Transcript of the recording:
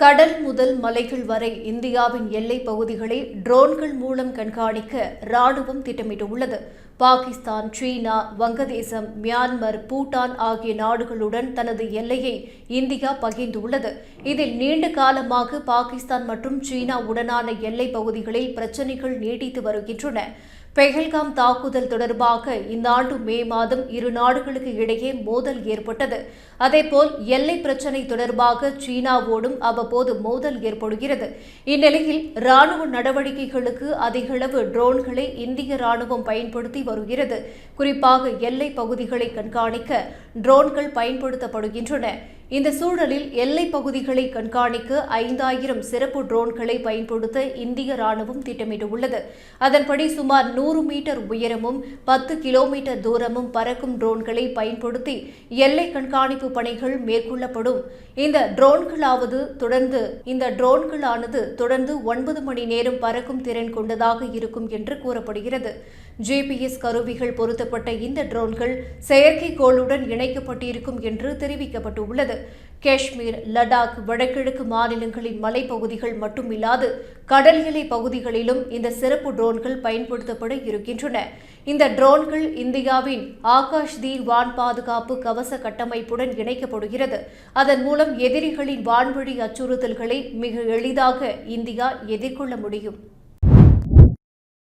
கடல் முதல் மலைகள் வரை இந்தியாவின் எல்லைப் பகுதிகளை ட்ரோன்கள் மூலம் கண்காணிக்க ராணுவம் திட்டமிட்டுள்ளது. பாகிஸ்தான் சீனா வங்கதேசம் மியான்மர் பூட்டான் ஆகிய நாடுகளுடன் தனது எல்லையை இந்தியா பகிர்ந்துள்ளது. இதில் நீண்ட காலமாக பாகிஸ்தான் மற்றும் சீனா உடனான எல்லைப் பகுதிகளில் பிரச்சினைகள் நீடித்து வருகின்றன. பெஹல்காம் தாக்குதல் தொடர்பாக இந்த ஆண்டு மே மாதம் இரு நாடுகளுக்கு இடையே மோதல் ஏற்பட்டது. அதேபோல் எல்லை பிரச்சினை தொடர்பாக சீனாவோடும் அவ்வப்போது மோதல் ஏற்படுகிறது. இந்நிலையில் ராணுவ நடவடிக்கைகளுக்கு அதிகளவு ட்ரோன்களை இந்திய ராணுவம் பயன்படுத்தி வருகிறது. குறிப்பாக எல்லை பகுதிகளை கண்காணிக்க ட்ரோன்கள் பயன்படுத்தப்படுகின்றன. இந்த சூழலில் எல்லை பகுதிகளை கண்காணிக்க ஐந்தாயிரம் சிறப்பு ட்ரோன்களை பயன்படுத்த இந்திய ராணுவம் திட்டமிட்டுள்ளது. அதன்படி சுமார் நூறு மீட்டர் உயரமும் பத்து கிலோமீட்டர் தூரமும் பறக்கும் ட்ரோன்களை பயன்படுத்தி எல்லை கண்காணிப்பு பணிகள் மேற்கொள்ளப்படும். இந்த ட்ரோன்களாவது தொடர்ந்து இந்த ட்ரோன்களானது தொடர்ந்து ஒன்பது மணி நேரம் பறக்கும் திறன் கொண்டதாக இருக்கும் என்று கூறப்படுகிறது. ஜிபிஎஸ் கருவிகள் பொருத்தப்பட்ட இந்த ட்ரோன்கள் செயற்கைக்கோளுடன் இணைக்கப்பட்டிருக்கும் என்று தெரிவிக்கப்பட்டுள்ளது. காஷ்மீர் லடாக் வடகிழக்கு மாநிலங்களின் மலைப்பகுதிகள் மட்டுமில்லாது கடல் எல்லை பகுதிகளிலும் இந்த சிறப்பு ட்ரோன்கள் பயன்படுத்தப்பட இருக்கின்றன. இந்த ட்ரோன்கள் இந்தியாவின் ஆகாஷ் தீர் வான் பாதுகாப்பு கவச கட்டமைப்புடன் இணைக்கப்படுகிறது. அதன் மூலம் எதிரிகளின் வான்வழி அச்சுறுத்தல்களை மிக எளிதாக இந்தியா எதிர்கொள்ள முடியும்.